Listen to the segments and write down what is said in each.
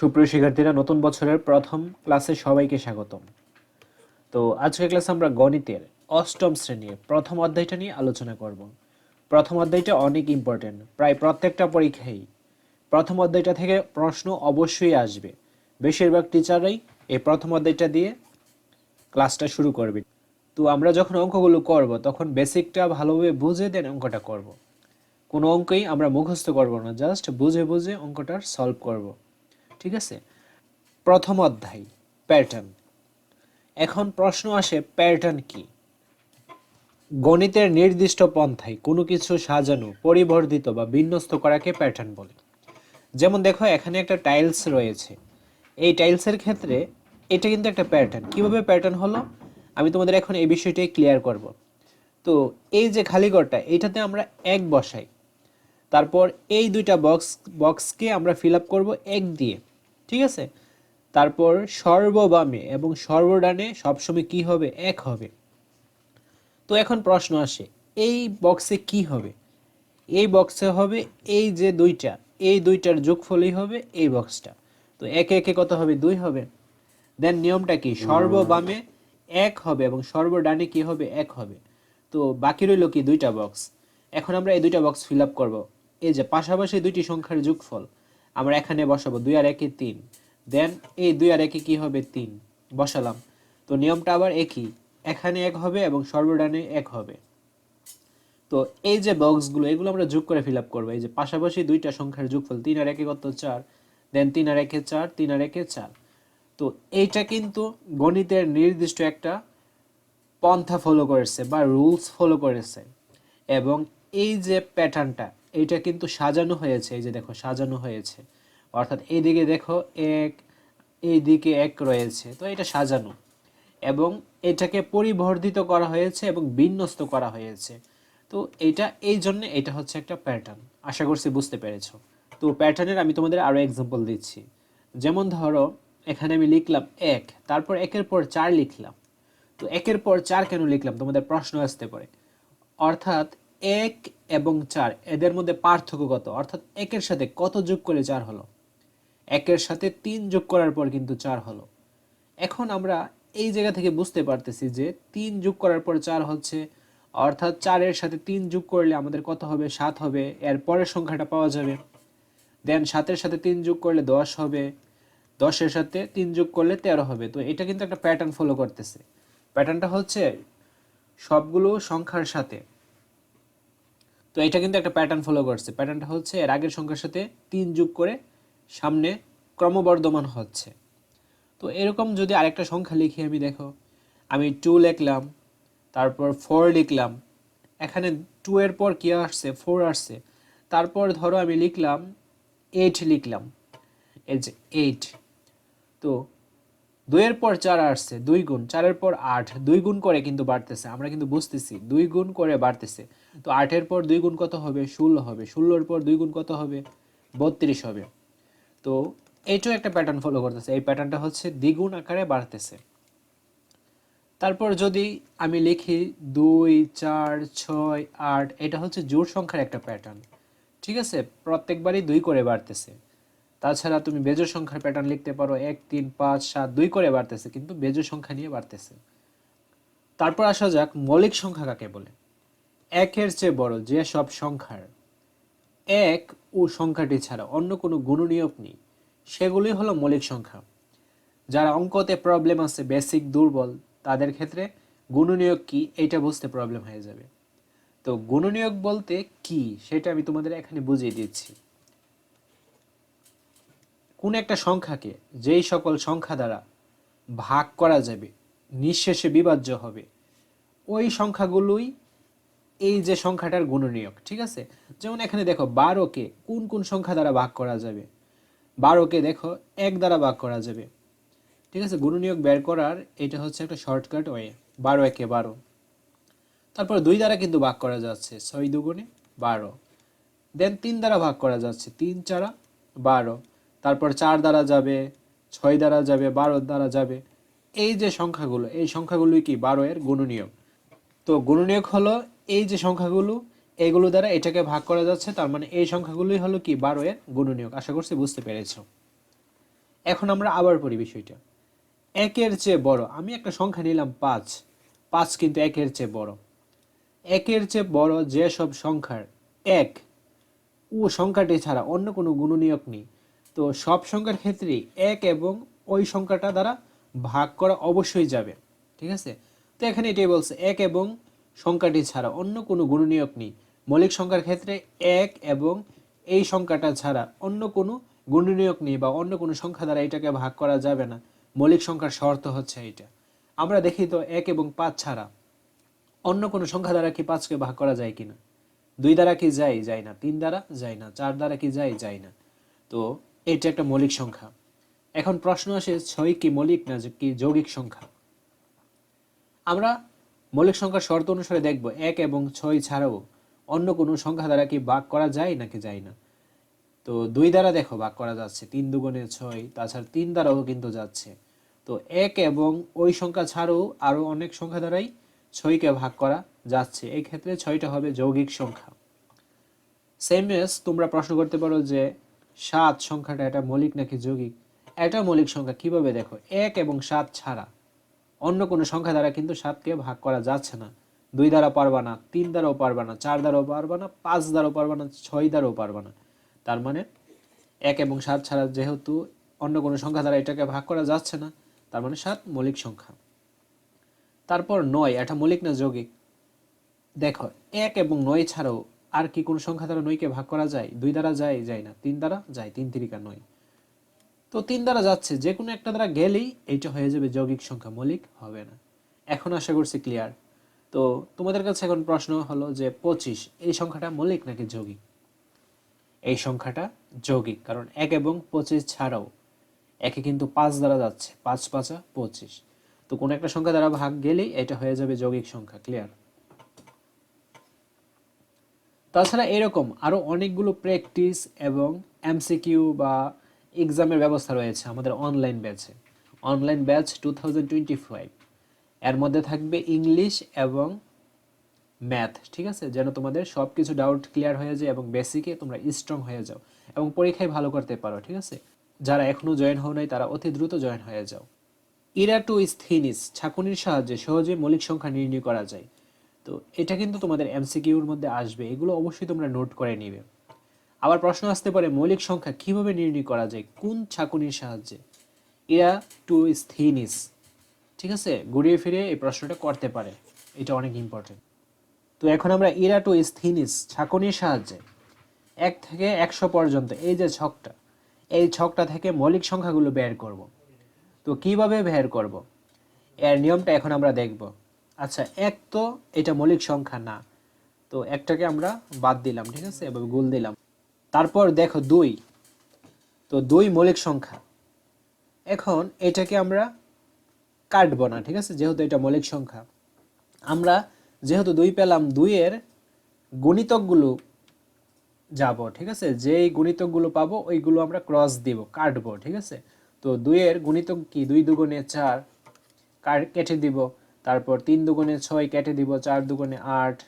সুপ্রিয় শিক্ষার্থীরা, নতুন বছরের প্রথম ক্লাসে সবাইকে স্বাগতম। তো আজকের ক্লাসে আমরা গণিতের অষ্টম শ্রেণির প্রথম অধ্যায়টা নিয়ে আলোচনা করব। প্রথম অধ্যায়টা অনেক ইম্পর্টেন্ট প্রায় প্রত্যেকটা পরীক্ষায় প্রথম অধ্যায়টা থেকে প্রশ্ন অবশ্যই আসবে। বেশিরভাগ টিচাররাই এই প্রথম অধ্যায়টা দিয়ে ক্লাসটা শুরু করবে। তো আমরা যখন অঙ্কগুলো করব, তখন বেসিকটা ভালোভাবে বুঝে দেন অঙ্কটা করব। কোনো অঙ্কই আমরা মুখস্থ করব না জাস্ট বুঝে বুঝে অঙ্কটার সলভ করব। ঠিক আছে? প্রথম অধ্যায় প্যাটার্ন এখন প্রশ্ন আসে প্যাটার্ন কি? গণিতের নির্দিষ্ট পন্থায় কোনো কিছু সাজানো, পরিবর্ধিত বা বিন্যস্ত করাকে প্যাটার্ন বলে। যেমন দেখো, এখানে একটা টাইলস রয়েছে। এই টাইলসের ক্ষেত্রে এটা কিন্তু একটা প্যাটার্ন কীভাবে প্যাটার্ন হলো? আমি তোমাদের এখন এই বিষয়টাই ক্লিয়ার করব। তো এই যে খালি ঘরটা এইটাতে আমরা এক বসাই। তারপর এই দুইটা বক্স বক্সকে আমরা ফিল আপ করব এক দিয়ে। ঠিক আছে? তারপর সর্ববামে এবং সর্বডানে সবসময় কি হবে? এক হবে। তো এখন প্রশ্ন আসে, এই বক্সে কি হবে? এই বক্সে হবে এই যে দুইটা, এই দুইটার যোগফলই হবে এই বক্সটা তো একে একে কত হবে? দুই হবে। দেন নিয়মটা কি? সর্ববামে এক হবে এবং সর্বডানে কি হবে? এক হবে। তো বাকি রইল কি? দুইটা বক্স এখন আমরা এই দুইটা বক্স ফিল আপ করব। এই যে পাশাপাশি দুইটি সংখ্যার যোগফল। আমরা এখানে বসাবো দুই আর একে তিন। দেন এই দুই আর একে কি হবে? তিন। বসালাম। তো নিয়মটা আবার একই। এখানে এক হবে এবং সর্বডানে এক হবে। তো এই যে বক্সগুলো এগুলো আমরা যোগ করে ফিল আপ করব। এই যে পাশাপাশি দুইটা সংখ্যার যোগফল তিন আর একে কত? চার। দেন তিন আর একে চার, তিন আর একে চার। তো এইটা কিন্তু গণিতের নির্দিষ্ট একটা পন্থা ফলো করেছে বা রুলস ফলো করেছে। এবং এই যে প্যাটার্নটা এইটা কিন্তু সাজানো হয়েছে, এই যে দেখো, সাজানো হয়েছে। অর্থাৎ এইদিকে দেখো এক, এইদিকে এক রয়েছে, তো এটা সাজানো। এবং এটাকে পরিবর্ধিত করা হয়েছে এবং বিন্যস্ত করা হয়েছে। তো এটা, এই জন্য এটা হচ্ছে একটা প্যাটার্ন আশা করছি বুঝতে পেরেছ। তো প্যাটার্নের আমি তোমাদের আরও এক্সাম্পল দিচ্ছি। যেমন ধরো, এখানে আমি লিখলাম এক, তারপর একের পর চার লিখলাম। তো একের পর চার কেন লিখলাম? তোমাদের প্রশ্ন আসতে পারে। অর্থাৎ এক এবং চার, এদের মধ্যে পার্থক্য কত? অর্থাৎ একের সাথে কত যোগ করে চার হলো? একের সাথে তিন যোগ করার পর কিন্তু চার হলো। এখন আমরা এই জায়গা থেকে বুঝতে পারতেছি যে তিন যোগ করার পর চার হচ্ছে, অর্থাৎ চারের সাথে তিন যোগ করলে আমাদের কত হবে? সাত হবে। এর পরের সংখ্যাটা পাওয়া যাবে। দেন সাতের সাথে তিন যোগ করলে দশ হবে। দশের সাথে তিন যোগ করলে তেরো হবে। তো এটা কিন্তু একটা প্যাটার্ন ফলো করতেছে। প্যাটার্নটা হচ্ছে সবগুলো সংখ্যার সাথে তো এটা কিন্তু একটা প্যাটার্ন ফলো করছে। প্যাটার্নটা হচ্ছে এর আগের সংখ্যার সাথে তিন যোগ করে সামনে ক্রমবর্ধমান হচ্ছে। তো এরকম যদি আরেকটা সংখ্যা লিখি আমি, দেখো, আমি টু লিখলাম, তারপর ফোর লিখলাম, এখানে টু এর পর কী আসছে? ফোর আসছে। তারপর ধরো আমি লিখলাম এইট লিখলাম। এই যে এইট তো দুইয়ের পর চার আসছে, দুই গুণ, চারের পর আট, দুই গুণ করে কিন্তু বাড়তেছে, আমরা কিন্তু বুঝতেছি, দুই গুণ করে বাড়তেছে। তো আটের পর দুই গুণ কত হবে? ষোলো হবে, ষোলোর পর দুই গুণ কত হবে? বত্রিশ হবে। তো এইটাও একটা প্যাটার্ন ফলো করতেছে, এই প্যাটার্নটা হচ্ছে দ্বিগুণ আকারে বাড়তেছে। তারপর যদি আমি লিখি দুই, চার, ছয়, আট, এটা হচ্ছে জোর সংখ্যার একটা প্যাটার্ন ঠিক আছে? প্রত্যেকবারই দুই করে বাড়তেছে। তাছাড়া তুমি বেজোর সংখ্যার প্যাটার্ন লিখতে পারো এক, তিন, পাঁচ, সাত, দুই করে বাড়তেছে, কিন্তু বেজোর সংখ্যা নিয়ে বাড়তেছে। তারপর আসা যাক মৌলিক সংখ্যা কাকে বলে। একের চেয়ে বড় যে সব সংখ্যার, এক ও সংখ্যাটি ছাড়া অন্য কোনো গুণনীয়ক নেই সেগুলি হলো মৌলিক সংখ্যা। যারা অঙ্কতে প্রবলেম আছে বেসিক দুর্বল, তাদের ক্ষেত্রে গুণনীয়ক কি, এইটা বুঝতে প্রবলেম হয়ে যাবে। তো গুণনীয়ক বলতে কি, সেটা আমি তোমাদের এখানে বুঝিয়ে দিচ্ছি। কোন একটা সংখ্যাকে যেই সকল সংখ্যা দ্বারা ভাগ করা যাবে, নিঃশেষে বিভাজ্য হবে, ওই সংখ্যাগুলোই এই যে সংখ্যাটার গুণনীয়ক, ঠিক আছে? যেমন এখানে দেখো বারোকে কোন কোন সংখ্যা দ্বারা ভাগ করা যাবে? বারোকে দেখো এক দ্বারা ভাগ করা যাবে, ঠিক আছে? গুণনীয়ক বের করার এটা হচ্ছে একটা শর্টকাট ওয়ে বারো একে বারো। তারপর দুই দ্বারা কিন্তু ভাগ করা যাচ্ছে, ছয় দুগুণে বারো। দেন তিন দ্বারা ভাগ করা যাচ্ছে, তিন চারা বারো। তারপর চার দ্বারা যাবে, ছয় দ্বারা যাবে, বারো দ্বারা যাবে। এই যে সংখ্যাগুলো, এই সংখ্যাগুলোই কি বারো এর গুণনীয়ক? তো গুণনীয়ক হলো এই যে সংখ্যাগুলো, এগুলো দ্বারা এটাকে ভাগ করা যাচ্ছে, তার মানে এই সংখ্যাগুলোই হলো কি বারো এর গুণনীয়ক। আশা করছি বুঝতে পেরেছ। এখন আমরা আবার পড়ি বিষয়টা। একের চেয়ে বড়, আমি একটা সংখ্যা নিলাম পাঁচ। পাঁচ কিন্তু একের চেয়ে বড়। একের চেয়ে বড় যেসব সংখ্যার এক, ও সংখ্যাটি ছাড়া অন্য কোনো গুণনীয়ক নেই। তো সব সংখ্যার ক্ষেত্রেই এক এবং ওই সংখ্যাটা দ্বারা ভাগ করা অবশ্যই যাবে, ঠিক আছে? তো এখানে এটাই বলছে, এক এবং সংখ্যাটি ছাড়া অন্য কোনো গুণনীয়ক নেই। মৌলিক সংখ্যার ক্ষেত্রে এক এবং এই সংখ্যাটা ছাড়া অন্য কোনো গুণনীয়ক নেই বা অন্য কোনো সংখ্যা দ্বারা এটাকে ভাগ করা যাবে না। মৌলিক সংখ্যার শর্ত হচ্ছে এটা আমরা দেখি তো এক এবং পাঁচ ছাড়া অন্য কোনো সংখ্যা দ্বারা কি পাঁচকে ভাগ করা যায় কিনা? দুই দ্বারা কি যায়? যায় না। তিন দ্বারা যায় না। চার দ্বারা কি যায়? যায় না। তো এটা একটা মৌলিক সংখ্যা। এখন প্রশ্ন আসে, ছয় কি মৌলিক না কি যৌগিক সংখ্যা? আমরা মৌলিক সংখ্যার শর্ত অনুসারে দেখব, এক এবং ছয় ছাড়াও অন্য কোনো সংখ্যা দ্বারা কি ভাগ করা যায় নাকি যায় না? তো দুই দ্বারা দেখো ভাগ করা যাচ্ছে, তিন দুগুণে ছয়, তাছাড়া তিন দ্বারাও কিন্তু যাচ্ছে। তো এক এবং ওই সংখ্যা ছাড়াও আরও অনেক সংখ্যা দ্বারাই ছয়কে ভাগ করা যাচ্ছে। এই ক্ষেত্রে ছয়টা হবে যৌগিক সংখ্যা। সেম এস তোমরা প্রশ্ন করতে পারো যে সাত সংখ্যাটা এটা মৌলিক নাকি যৌগিক? এটা মৌলিক সংখ্যা কীভাবে দেখো? এক এবং সাত ছাড়া। অন্য কোনো সংখ্যা দ্বারা কিন্তু সাতকে ভাগ করা যাচ্ছে না। দুই দ্বারা পারবা না, তিন দ্বারাও পারবা না, চার দ্বারাও পারবা না, পাঁচ দ্বারাও পারবা না, ছয় দ্বারাও পারবা না। তার মানে এক এবং সাত ছাড়া যেহেতু অন্য কোনো সংখ্যা দ্বারা এটাকে ভাগ করা যাচ্ছে না, তার মানে সাত মৌলিক সংখ্যা। তারপর নয়, এটা মৌলিক না যৌগিক? দেখো, এক এবং নয় ছাড়াও আর কি কোনো সংখ্যা দ্বারা নয়কে ভাগ করা যায়? দুই দ্বারা যায় যায় না। তিন দ্বারা যায়, তিন তিরিকা নয়। তো তিন দ্বারা যাচ্ছে। যে কোনো একটা দ্বারা গেলেই এইটা হয়ে যাবে যৌগিক সংখ্যা। মৌলিক হবে না। এখন আশা করছি ক্লিয়ার তো তোমাদের কাছে এখন প্রশ্ন হলো যে পঁচিশ, এই সংখ্যাটা মৌলিক নাকি যৌগিক? এই সংখ্যাটা যৌগিক, কারণ এক এবং পঁচিশ ছাড়াও একে কিন্তু পাঁচ দ্বারা যাচ্ছে। পাঁচ পাঁচা পঁচিশ। তো কোনো একটা সংখ্যা দ্বারা ভাগ গেলেই এটা হয়ে যাবে যৌগিক সংখ্যা। ক্লিয়ার তাছাড়া এরকম আরও অনেকগুলো প্র্যাকটিস এবং এমসিকিউ বা এক্সামের ব্যবস্থা রয়েছে আমাদের অনলাইন ব্যাচে অনলাইন ব্যাচ টু এর মধ্যে থাকবে ইংলিশ এবং ম্যাথ ঠিক আছে? যেন তোমাদের সব কিছু ডাউট ক্লিয়ার হয়ে যায় এবং বেসিকে তোমরা স্ট্রং হয়ে যাও এবং পরীক্ষায় ভালো করতে পারো, ঠিক আছে? যারা এখনও জয়েন হও নাই, তারা অতি দ্রুত জয়েন হয়ে যাও। ইরা টু স্থিনিস ছাকুনির সাহায্যে সহজে মৌলিক সংখ্যা নির্ণয় করা যায়। তো এটা কিন্তু তোমাদের এমসিকিউর মধ্যে আসবে, এগুলো অবশ্যই তোমরা নোট করে নিবে। আবার প্রশ্ন আসতে পারে, মৌলিক সংখ্যা কীভাবে নির্ণয় করা যায়, কোন ছাকুনির সাহায্যে? এরা টু স্থিনিস ঠিক আছে? ঘুরিয়ে ফিরে এই প্রশ্নটা করতে পারে, এটা অনেক ইম্পর্টেন্ট তো এখন আমরা ইরা টু স্থিনিস ছাকুনির সাহায্যে। এক থেকে একশো পর্যন্ত, এই যে ছকটা, এই ছকটা থেকে মৌলিক সংখ্যাগুলো বের করব। তো কীভাবে বের করব? এর নিয়মটা এখন আমরা দেখব। আচ্ছা এক তো এটা মৌলিক সংখ্যা না। তো একটাকে আমরা বাদ দিলাম, ঠিক আছে? এভাবে গুল দিলাম। তারপর দেখো দুই। তো দুই মৌলিক সংখ্যা। এখন এটাকে আমরা কাটবো না, ঠিক আছে? যেহেতু এটা মৌলিক সংখ্যা। আমরা যেহেতু দুই পেলাম, দুইয়ের গণিতকগুলো যাব, ঠিক আছে? যেই গুণিতকগুলো পাবো, ওইগুলো আমরা ক্রস দিব, কাটবো, ঠিক আছে? তো দুইয়ের গুণিতক কি? দুই দুগুণে চার। কার কেটে দিব। তারপর তিন দুগুণে ছয় কেটে দিব, চার দুগুণে আট,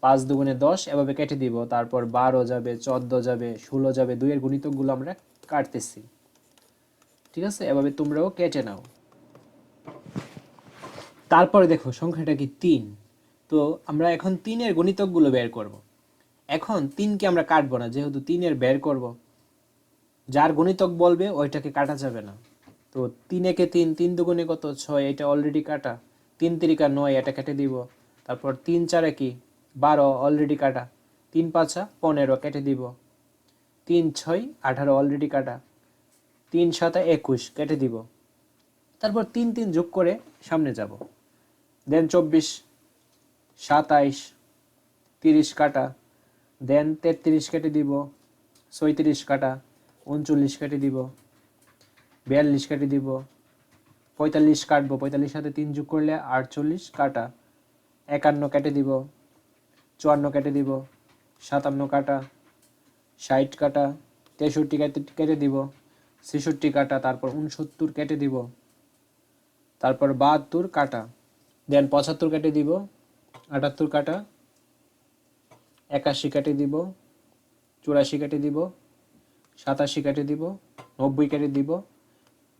পাঁচ দুগুণে দশ, এভাবে কেটে দিব। তারপর বারো যাবে, চোদ্দ যাবে, ষোলো যাবে, দুইয়ের গুণিতকগুলো আমরা কাটতেছি। ঠিক আছে? এভাবে তোমরাও কেটে নাও। তারপরে দেখো, সংখ্যাটা কি? তিন। তো আমরা এখন তিনের গণিতকগুলো বের করব। এখন তিনকে আমরা কাটবো না, যেহেতু তিনের বের করব। যার গণিতক বলবে, ওইটাকে কাটা যাবে না। তো তিন একে তিন তিন দুগুণে কত? ছয়, এটা অলরেডি কাটা। তিন তিরিকা নয় এটা কেটে দিব। তারপর তিন চারে কি? বারো অলরেডি কাটা। তিন পাঁচা, পনেরো, কেটে দিব। তিন ছয়, আঠারো অলরেডি কাটা। তিন সাতা একুশ, কেটে দিব। তারপর তিন তিন যোগ করে সামনে যাব। দেন চব্বিশ, সাতাইশ, তিরিশ কাটা। দেন তেত্রিশ কেটে দিব। ছয়ত্রিশ কাটা। উনচল্লিশ কেটে দিব। বিয়াল্লিশ কেটে দিব। পঁয়তাল্লিশ কাটবো, পঁয়তাল্লিশ সাথে তিন যোগ করলে আটচল্লিশ, কাটা। একান্ন কেটে দিব, চুয়ান্ন কেটে দিব, সাতান্ন কাটা, ষাট কাটা, তেষট্টি কেটে কেটে দিব, ছেষট্টি কাটা, তারপর উনসত্তর কেটে দিব, তারপর বাহাত্তর কাটা। দেন পঁচাত্তর কেটে দিব, আটাত্তর কাটা, একাশি কেটে দিব, চুরাশি কেটে দিব, সাতাশি কেটে দিব, নব্বই কেটে দিব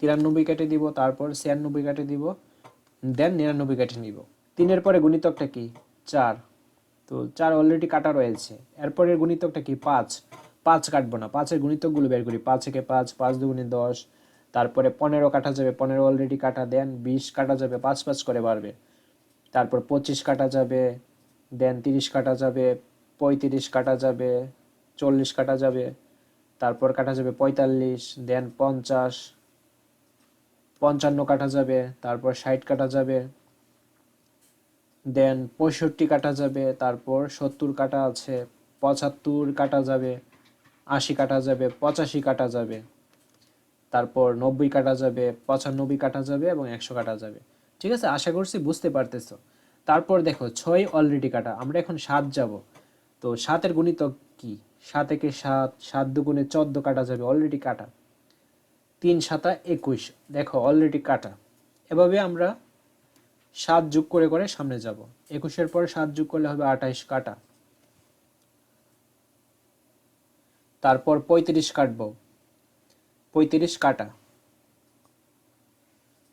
তিরানব্বই কেটে দিব, তারপর ছিয়ানব্বই কেটে দিব দেন নিরানব্বই কেটে নিব। তিনের পরে গুণিতকটা কি? চার। তো চার অলরেডি কাটা রয়েছে। এরপরের গুণিতকটা কি? পাঁচ। পাঁচ কাটবো না। পাঁচের গুণিতকগুলো বের করি। পাঁচ একে পাঁচ পাঁচ দুগুণে দশ। তারপরে পনেরো কাটা যাবে, পনেরো অলরেডি কাটা দেন বিশ কাটা যাবে, পাঁচ পাঁচ করে বাড়বে। তারপর পঁচিশ কাটা যাবে দেন তিরিশ কাটা যাবে, পঁয়ত্রিশ কাটা যাবে, চল্লিশ কাটা যাবে, তারপর কাটা যাবে পঁয়তাল্লিশ দেন পঞ্চাশ পঞ্চান্ন কাটা যাবে, তারপর ষাট কাটা যাবে দেন পঁয়ষট্টি কাটা যাবে, তারপর সত্তর কাটা আছে, পঁচাত্তর কাটা যাবে, আশি কাটা যাবে, পঁচাশি কাটা যাবে, তারপর নব্বই কাটা যাবে, পঁচানব্বই কাটা যাবে এবং একশো কাটা যাবে। ঠিক আছে? আশা করছি বুঝতে পারতেছো। তারপর দেখো, ছয় অলরেডি কাটা, আমরা এখন সাত যাব। তো সাতের গুণিতক কি? সাত একে সাত সাত দুগুণে চোদ্দ কাটা যাবে অলরেডি কাটা। তিন সাতা একুশ। দেখো অলরেডি কাটা। এভাবে আমরা সাত যোগ করে করে সামনে যাব। একুশের পর সাত যোগ করলে হবে আঠাইশ কাটা। তারপর পঁয়ত্রিশ কাটবো। পঁয়ত্রিশ কাটা।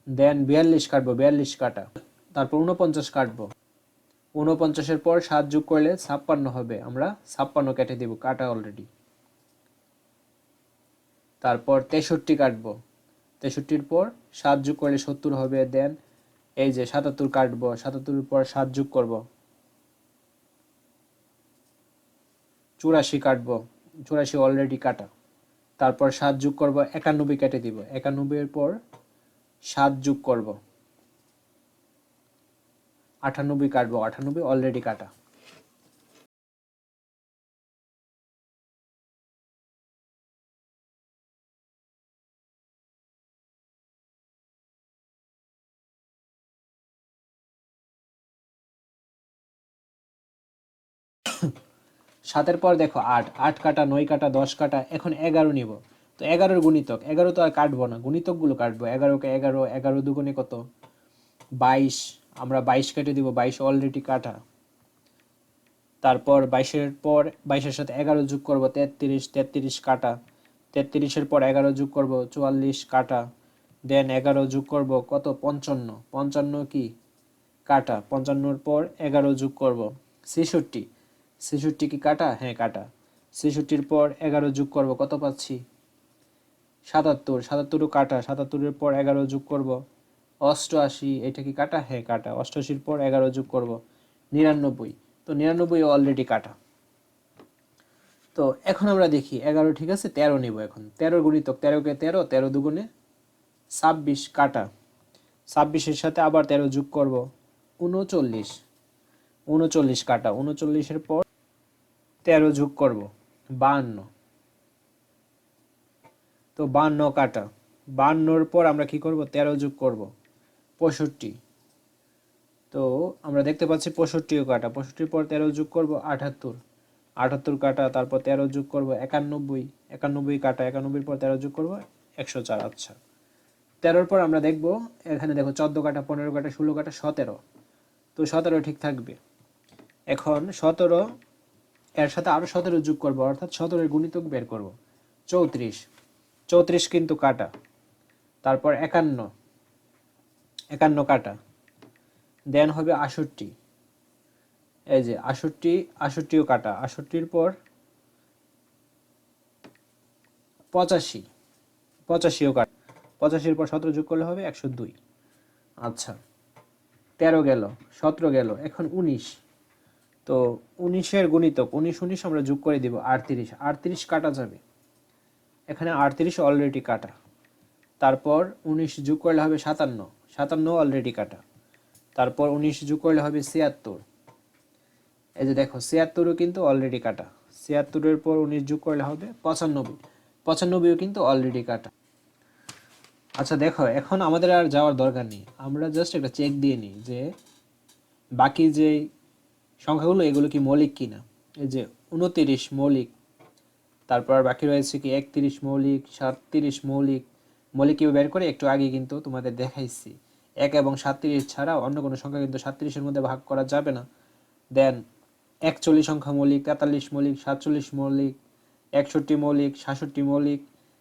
দেন বিয়াল্লিশ কাটবো, বিয়াল্লিশ কাটা। তারপর উনপঞ্চাশ কাটবো। উনপঞ্চাশের পর সাত যোগ করলে ছাপ্পান্ন হবে। আমরা ছাপ্পান্ন কেটে দিব, কাটা অলরেডি তারপর তেষট্টি কাটবো। তেষট্টির পর সাত যোগ করলে সত্তর হবে দেন এই যে সাতাত্তর কাটবো, সাতাত্তরের পর সাত যোগ করব। চুরাশি কাটবো, চুরাশি অলরেডি কাটা। তারপর সাত যোগ করব, একানব্বই কেটে দিব। একানব্বইয়ের পর সাত যোগ করব। আটানব্বই কাটবো, আটানব্বই অলরেডি কাটা। সাতের পর দেখো আট আট কাটা, নয় কাটা, দশ কাটা, এখন এগারো নিব। তো এগারোর গুণিতক, এগারো তো আর কাটবো না, গুণিতকগুলো কাটবো, এগারোকে এগারো এগারো দুগুণে কত? বাইশ, আমরা বাইশ কেটে দিব, বাইশ অলরেডি কাটা। তারপর বাইশের পর, বাইশের সাথে এগারো যোগ করব, তেত্রিশ তেত্রিশ কাটা। তেত্রিশের পর এগারো যোগ করব, চুয়াল্লিশ কাটা। দেন এগারো যোগ করব, কত? পঞ্চান্ন। পঞ্চান্ন কি? কাটা। পঞ্চান্নর পর এগারো যোগ করব, ছেষট্টি। ছেষট্টি কি কাটা? হ্যাঁ কাটা। ছেষট্টির পর এগারো যোগ করব, কত পাচ্ছি? সাতাত্তর। সাতাত্তরও কাটা, সাতাত্তরের পর এগারো যোগ করব। অষ্টআশি, এটা কি কাটা? হ্যাঁ কাটা। অষ্টআশির পর এগারো যোগ করব। নিরানব্বই। তো নিরানব্বই অলরেডি কাটা। তো এখন আমরা দেখি, এগারো ঠিক আছে, তেরো নিব এখন। তেরো গুণিতক, তেরোকে তেরো তেরো দুগুণে ছাব্বিশ কাটা। ছাব্বিশের সাথে আবার তেরো যোগ করব উনচল্লিশ উনচল্লিশ কাটা। উনচল্লিশের পর তেরো যোগ করব, বাহান্ন। তো বান্ন কাটা। বান্নর পর আমরা কি করব? তেরো যোগ করব, পঁয়ষট্টি। তো আমরা দেখতে পাচ্ছি পঁয়ষট্টিও কাটা। পঁয়ষট্টির পর তেরো যোগ করব, আটাত্তর। আটাত্তর কাটা, তারপর তেরো যোগ করব, একানব্বই। একানব্বই কাটা, একানব্বইয়ের পর তেরো যোগ করব, একশো চার আচ্ছা। তেরোর পর আমরা দেখব, এখানে দেখো চোদ্দ কাটা, পনেরো কাটা, ষোলো কাটা, সতেরো। তো সতেরো ঠিক থাকবে। এখন সতেরো এর সাথে আরও সতেরো যোগ করব, অর্থাৎ সতেরোর গুণিতক বের করব। চৌত্রিশ। চৌত্রিশ কিন্তু কাটা। তারপর একান্ন। একান্ন কাটা। দেন হবে আষট্টি। এই যে আষট্টি, আষট্টিও কাটা। আষট্টির পর পঁচাশি। পঁচাশিও কাটা। পঁচাশির পর সতেরো যোগ করলে হবে একশো দুই। আচ্ছা। তেরো গেল। সতেরো গেল। এখন উনিশ। তো উনিশের গুণিতক, উনিশ উনিশ আমরা যোগ করে দিব আটত্রিশ। আটত্রিশ কাটা যাবে। এখানে আটত্রিশ অলরেডি কাটা। তারপর উনিশ যোগ করলে হবে সাতান্ন। সাতান্ন অলরেডি কাটা। তারপর উনিশ যোগ করলে হবে ছিয়াত্তর। এই যে দেখো, ছিয়াত্তরও কিন্তু অলরেডি কাটা। ছিয়াত্তরের পর উনিশ যোগ করলে হবে পঁচানব্বই। পঁচানব্বইও কিন্তু অলরেডি কাটা। আচ্ছা দেখো, এখন আমাদের আর যাওয়ার দরকার নেই। আমরা জাস্ট একটা চেক দিয়ে নিই যে বাকি যে সংখ্যাগুলো এগুলো কি মৌলিক কিনা? এই যে উনতিরিশ মৌলিক, তারপর বাকি রয়েছে কি একত্রিশ মৌলিক, সাতত্রিশ মৌলিক। মৌলিক কীভাবে বের করে? একটু আগে কিন্তু তোমাদের দেখাইছি। এক এবং সাতত্রিশ ছাড়া অন্য কোনো সংখ্যা কিন্তু সাতত্রিশের মধ্যে ভাগ করা যাবে না। দেন একচল্লিশ সংখ্যা মৌলিক, তেতাল্লিশ মৌলিক, সাতচল্লিশ মৌলিক, একষট্টি মৌলিক, সাতষট্টি মৌলিক,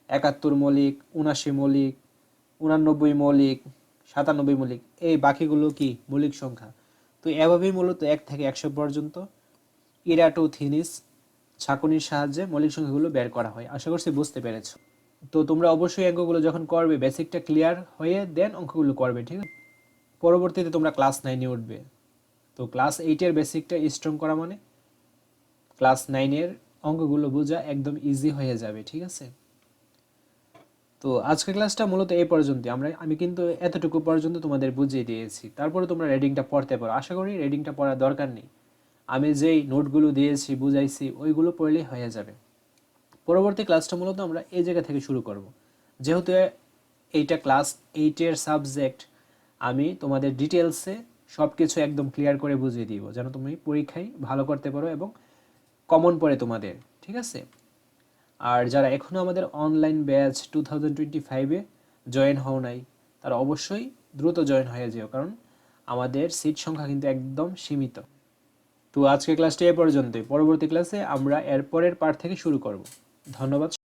একাত্তর মৌলিক উনাশি মৌলিক, উনানব্বই মৌলিক, সাতানব্বই মৌলিক। এই বাকিগুলো কি মৌলিক সংখ্যা? তো এভাবেই মূলত এক থেকে একশো পর্যন্ত ইরাটোথিনিস ছাঁকুনির সাহায্যে মৌলিক সংখ্যাগুলো বের করা হয়। আশা করছি বুঝতে পেরেছ। তো তোমরা অবশ্যই অঙ্কগুলো যখন করবে বেসিকটা ক্লিয়ার হয়ে দেন অঙ্কগুলো করবে, ঠিক আছে? পরবর্তীতে তোমরা ক্লাস নাইনে উঠবে। তো ক্লাস এইটের বেসিকটা স্ট্রং করা মানে ক্লাস নাইনের অঙ্কগুলো বোঝা একদম ইজি হয়ে যাবে, ঠিক আছে? তো আজকের ক্লাসটা মূলত এই পর্যন্ত আমরা, আমি কিন্তু এতটুকু পর্যন্ত তোমাদের বুঝিয়ে দিয়েছি। তারপরে তোমরা রেডিংটা পড়তে পারো। আশা করি রেডিংটা পড়ার দরকার নেই। আমি যেই নোটগুলো দিয়েছি, বুঝাইছি, ওইগুলো পড়লেই হয়ে যাবে। পরবর্তী ক্লাসটা মূলত আমরা এই জায়গা থেকে শুরু করব। যেহেতু এইটা ক্লাস এইটের সাবজেক্ট আমি তোমাদের ডিটেলসে সব কিছু একদম ক্লিয়ার করে বুঝিয়ে দিব। যেন তুমি পরীক্ষায় ভালো করতে পারো এবং কমন পড়ে তোমাদের। ঠিক আছে? আর যারা এখনও আমাদের online batch two thousand twenty ফাইভে জয়েন হও নাই, তারা অবশ্যই দ্রুত জয়েন হয়ে যেও, কারণ আমাদের সিট সংখ্যা কিন্তু একদম সীমিত। তো আজকে ক্লাসটি এ পর্যন্তই। পরবর্তী ক্লাসে আমরা এরপরের পার্ট থেকে শুরু করব। ধন্যবাদ